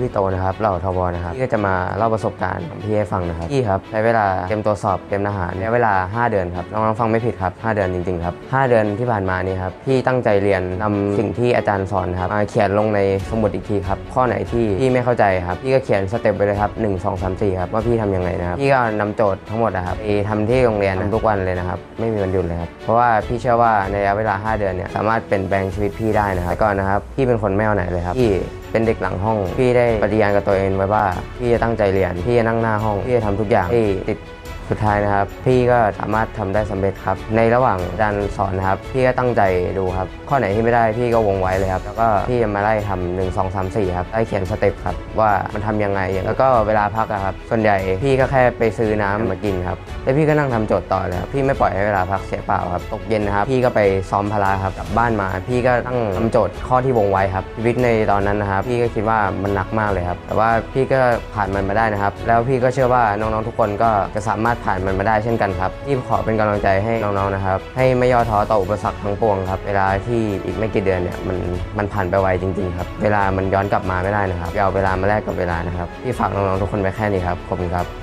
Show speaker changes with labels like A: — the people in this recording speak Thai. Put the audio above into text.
A: พี่โตนะครับเหล่าทวนะครับพี่ก็จะมาเล่าประสบการณ์ของพี่ให้ฟังนะครับพี่ครับใช้เวลาเตรียมตัวสอบเตรียมทหารระยะเวลา 5 เดือนครับน้องๆฟังไม่ผิดครับ5เดือนจริงๆครับ5เดือนที่ผ่านมานี่ครับพี่ตั้งใจเรียนนำสิ่งที่อาจารย์สอนครับมาเขียนลงในสมุดอีกทีครับข้อไหนที่พี่ไม่เข้าใจครับพี่ก็เขียนสเต็ปไปเลยครับ1 2 3 4ครับว่าพี่ทำยังไงนะครับพี่ก็นำโจทย์ทั้งหมดนะครับไปทำที่โรงเรียนทุกวันเลยนะครับไม่มีวันหยุดเลยครับเพราะว่าพี่เชื่อว่าในระยะเวลา 5 เดือนเนี่ยสามารถเปลี่ยนแปลงชีวิตพี่ได้นะครับก่อนนะครับพี่เป็นคนไม่เอาไหนเลยครับพี่ เป็นเด็กหลังห้อง พี่ได้ปฏิญาณกับตัวเองไว้ว่า พี่จะตั้งใจเรียน พี่จะนั่งหน้าห้อง พี่จะทำทุกอย่างที่ติด สุดท้ายนะครับ พี่ก็สามารถทำได้สำเร็จครับ ในระหว่างอารสอนนะครับ พี่ก็ตั้งใจดูครับ ข้อไหนที่ไม่ได้พี่ก็วงไว้เลยครับแล้วก็พี่จะมาไล่ทำหนึ่งสองสามสี่ครับไล่เขียนสเต็ปครับว่ามันทำยังไงแล้วก็เวลาพักครับ ส่วนใหญ่พี่ก็แค่ไปซื้อน้ำมากินครับแล้วพี่ก็นั่งทำโจทย์ต่อเลยครับพี่ไม่ปล่อยให้เวลาพักเสียเปล่าครับตกเย็นนะครับ พี่ก็ไปซ้อมพละครับกลับบ้านมา พี่ก็ตั้งทำโจทย์ข้อที่วงไว้ครับชีวิตในตอนนั้นนะครับพี่ก็คิดว่ามันหนักมากเลยครับแต่ว่าพี่ก็ผ่านมันมาได้นะครับ แล้วพี่ก็เชื่อว่าน้องๆทุกคนก็จะสามารถผ่านมันมาได้เช่นกันครับที่ขอเป็นกำลังใจให้น้องๆนะครับ ให้ไม่ย่อท้อต่ออุปสรรคทั้งปวงครับ เวลาที่อีกไม่กี่เดือนเนี่ยมันมันผ่านไปไวจริงๆครับ เวลามันย้อนกลับมาไม่ได้นะครับอย่าเอาเวลามาแลกกับเวลานะครับ ที่ฝากน้องๆทุกคนไว้แค่นี้ครับขอบคุณครับ